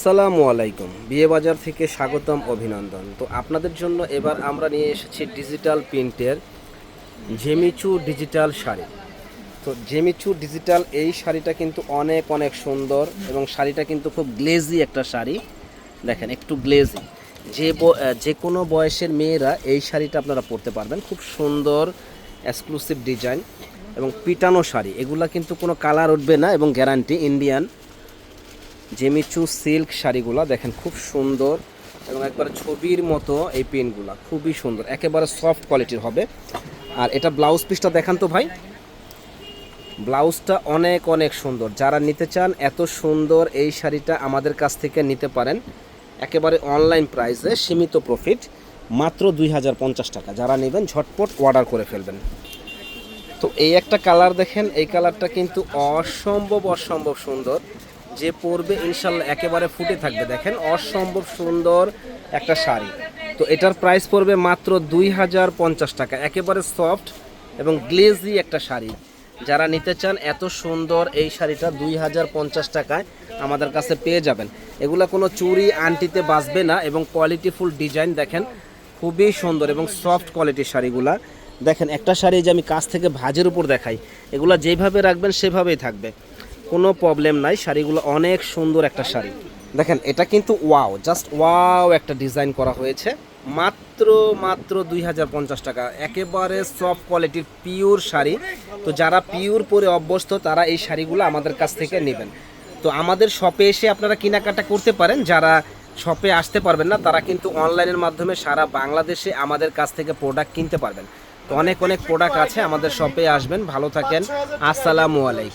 আসসালামু আলাইকুম। বিয়ে বাজার থেকে স্বাগতম, অভিনন্দন। তো আপনাদের জন্য এবার আমরা নিয়ে এসেছি ডিজিটাল প্রিন্টের জেমিচু ডিজিটাল শাড়ি। তো জেমিচু ডিজিটাল এই শাড়িটা কিন্তু অনেক অনেক সুন্দর এবং শাড়িটা কিন্তু খুব গ্লেজি একটা শাড়ি। দেখেন, একটু গ্লেজি। যে যে কোনো বয়সের মেয়েরা এই শাড়িটা আপনারা পরতে পারবেন। খুব সুন্দর এক্সক্লুসিভ ডিজাইন এবং পিটানো শাড়ি। এগুলা কিন্তু কোনো কালার উঠবে না এবং গ্যারান্টি ইন্ডিয়ান জেমিচু সিল্ক শাড়িগুলা, দেখেন খুব সুন্দর। এবং একবারে ছবির মতো এই পেনগুলা, খুবই সুন্দর। একেবারে সফট কোয়ালিটির হবে। আর এটা ব্লাউজ পিসটা দেখান তো ভাই। ব্লাউজটা অনেক অনেক সুন্দর। যারা নিতে চান, এত সুন্দর এই শাড়িটা আমাদের কাছ থেকে নিতে পারেন। একেবারে অনলাইন প্রাইসে, সীমিত প্রফিট, মাত্র দুই হাজার পঞ্চাশ টাকা। যারা নেবেন, ঝটপট অর্ডার করে ফেলবেন। তো এই একটা কালার দেখেন, এই কালারটা কিন্তু অসম্ভব অসম্ভব সুন্দর। যে পরবে ইনশাল্লাহ একেবারে ফুটে থাকবে। দেখেন অসম্ভব সুন্দর একটা শাড়ি। তো এটার প্রাইস পড়বে মাত্র দুই হাজার পঞ্চাশ টাকা। একেবারে সফট এবং গ্লেজি একটা শাড়ি। যারা নিতে চান, এত সুন্দর এই শাড়িটা দুই হাজার পঞ্চাশ টাকায় আমাদের কাছে পেয়ে যাবেন। এগুলা কোনো চুরি আন্টিতে বাঁচবে না এবং কোয়ালিটিফুল ডিজাইন দেখেন, খুবই সুন্দর এবং সফট কোয়ালিটির শাড়িগুলা। দেখেন একটা শাড়ি যে আমি কাছ থেকে ভাজের উপর দেখাই, এগুলা যেভাবে রাখবেন সেভাবেই থাকবে। কোনো প্রবলেম নাই। শাড়িগুলো অনেক সুন্দর একটা শাড়ি। দেখেন, এটা কিন্তু ওয়াও জাস্ট ওয়াও একটা ডিজাইন করা হয়েছে। মাত্র মাত্র দুই হাজার পঞ্চাশ টাকা। একেবারে সফট কোয়ালিটির পিওর শাড়ি। তো যারা পিওর পরে অভ্যস্ত, তারা এই শাড়িগুলো আমাদের কাছ থেকে নেবেন। তো আমাদের শপে এসে আপনারা কেনাকাটা করতে পারেন। যারা শপে আসতে পারবেন না, তারা কিন্তু অনলাইনের মাধ্যমে সারা বাংলাদেশে আমাদের কাছ থেকে প্রোডাক্ট কিনতে পারবেন। তো অনেক অনেক প্রোডাক্ট আছে। আমাদের শপে আসবেন। ভালো থাকেন। আসসালামু আলাইকুম।